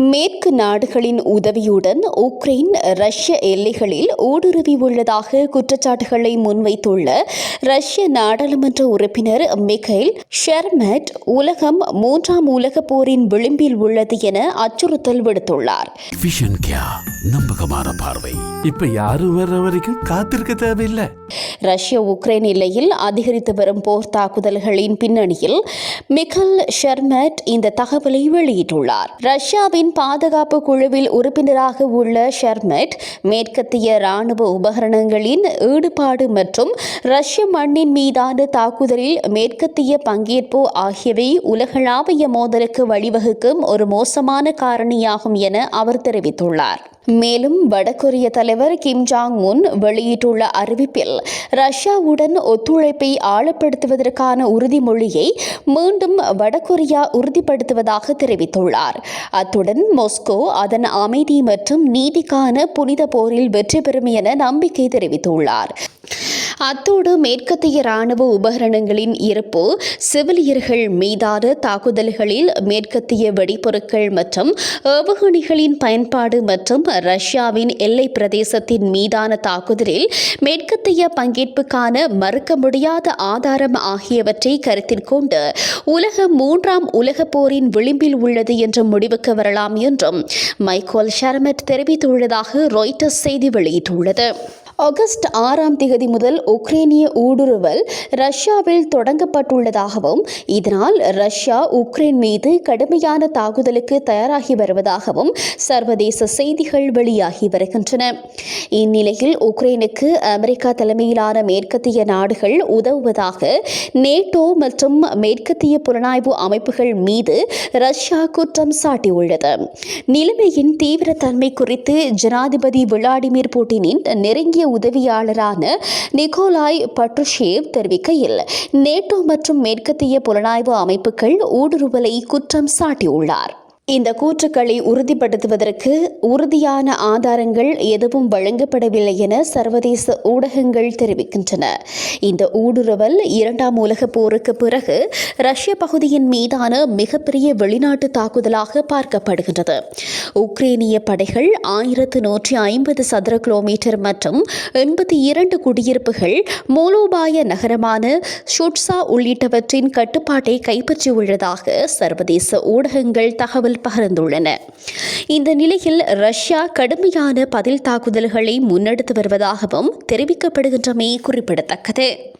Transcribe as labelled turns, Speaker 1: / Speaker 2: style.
Speaker 1: மேற்கு நாடுகளின் உதவியுடன் உக்ரைன் ரஷ்ய எல்லைகளில் ஊடுருவி உள்ளதாக குற்றச்சாட்டுகளை முன்வைத்துள்ள ரஷ்ய நாடாளுமன்ற உறுப்பினர் மிகைல் ஷெர்மட் உலகம் மூன்றாம் உலகப் போரின் விளிம்பில் உள்ளது என அச்சுறுத்தல் விடுத்துள்ளார்.
Speaker 2: நம்பகமான பார்வை.
Speaker 3: இப்ப யாரும் வர்ற வரைக்கும் காத்திருக்க தேவையில்லை.
Speaker 1: ரஷ்ய உக்ரைன் எல்லையில் அதிகரித்து வரும் போர் தாக்குதல்களின் பின்னணியில் மிகல் ஷெர்மட் இந்த தகவலை வெளியிட்டுள்ளார். ரஷ்யாவின் பாதுகாப்பு குழுவில் உறுப்பினராக உள்ள ஷெர்மெட் மேற்கத்திய ராணுவ உபகரணங்களின் ஈடுபாடு மற்றும் ரஷ்ய மண்ணின் மீதான தாக்குதலில் மேற்கத்திய பங்கேற்பு ஆகியவை உலகளாவிய மோதலுக்கு வழிவகுக்கும் ஒரு மோசமான காரணியாகும் என அவர் தெரிவித்துள்ளார். மேலும் வடகொரிய தலைவர் கிம் ஜாங் உன் வெளியிட்டுள்ள அறிவிப்பில் ரஷ்யாவுடன் ஒத்துழைப்பை ஆழப்படுத்துவதற்கான உறுதிமொழியை மீண்டும் வடகொரியா உறுதிப்படுத்துவதாக தெரிவித்துள்ளார். அத்துடன் மொஸ்கோ அதன் அமைதி மற்றும் நீதிக்கான புனித போரில் வெற்றி பெறும் என நம்பிக்கை தெரிவித்துள்ளார். அத்தோடு மேற்கத்திய ராணுவ உபகரணங்களின் இருப்பு சிவிலியர்கள் மீதான தாக்குதல்களில் மேற்கத்திய வெடிபொருட்கள் மற்றும் ஏவுகணைகளின் பயன்பாடு மற்றும் ரஷ்யாவின் எல்லை பிரதேசத்தின் மீதான தாக்குதலில் மேற்கத்திய பங்கேற்புக்கான மறுக்க முடியாத ஆதாரம் ஆகியவற்றை கருத்தில் கொண்டு உலகம் மூன்றாம் உலகப் போரின் விளிம்பில் உள்ளது என்ற முடிவுக்கு வரலாம் என்றும் மைக்கோல் ஷர்மட் தெரிவித்துள்ளதாக ராய்ட்டர்ஸ் செய்தி வெளியிட்டுள்ளது. ஆகஸ்ட் ஆறாம் திகதி முதல் உக்ரைனிய ஊடுருவல் ரஷ்யாவில் தொடங்கப்பட்டுள்ளதாகவும் இதனால் ரஷ்யா உக்ரைன் மீது கடுமையான தாக்குதலுக்கு தயாராகி வருவதாகவும் சர்வதேச செய்திகள் வெளியாகி வருகின்றன. இந்நிலையில் உக்ரைனுக்கு அமெரிக்கா தலைமையிலான மேற்கத்திய நாடுகள் உதவுவதாக நேட்டோ மற்றும் மேற்கத்திய புலனாய்வு அமைப்புகள் மீது ரஷ்யா குற்றம் சாட்டியுள்ளது. நிலைமையின் தீவிரத்தன்மை குறித்து ஜனாதிபதி விளாடிமிர் புட்டினின் நெருங்கிய உதவியாளரான நிக்கோலாய் பட்ருஷேவ் தெரிவிக்கையில் நேட்டோ மற்றும் மேற்கத்திய புலனாய்வு அமைப்புகள் ஊடுருவலை குற்றம் சாட்டியுள்ளார். இந்த கூற்றுக்களை உறுதிப்படுத்துவதற்கு உறுதியான ஆதாரங்கள் எதுவும் வழங்கப்படவில்லை என சர்வதேச ஊடகங்கள் தெரிவிக்கின்றன. இந்த ஊடுருவல் இரண்டாம் உலகப் போருக்கு பிறகு ரஷ்ய பகுதியின் மீதான மிகப்பெரிய வெளிநாட்டு தாக்குதலாக பார்க்கப்படுகின்றது. உக்ரேனிய படைகள் ஆயிரத்து நூற்றி ஐம்பது சதுர கிலோமீட்டர் மற்றும் எண்பத்தி இரண்டு குடியிருப்புகள் மூலோபாய நகரமான ஷுட்ஸா உள்ளிட்டவற்றின் கட்டுப்பாட்டை கைப்பற்றியுள்ளதாக சர்வதேச ஊடகங்கள் தகவல் பகிர்ந்துள்ளன. இந்த நிலையில் ரஷ்யா கடுமையான பதில் தாக்குதல்களை முன்னெடுத்து வருவதாகவும் தெரிவிக்கப்படுகின்றமை குறிப்பிடத்தக்கது.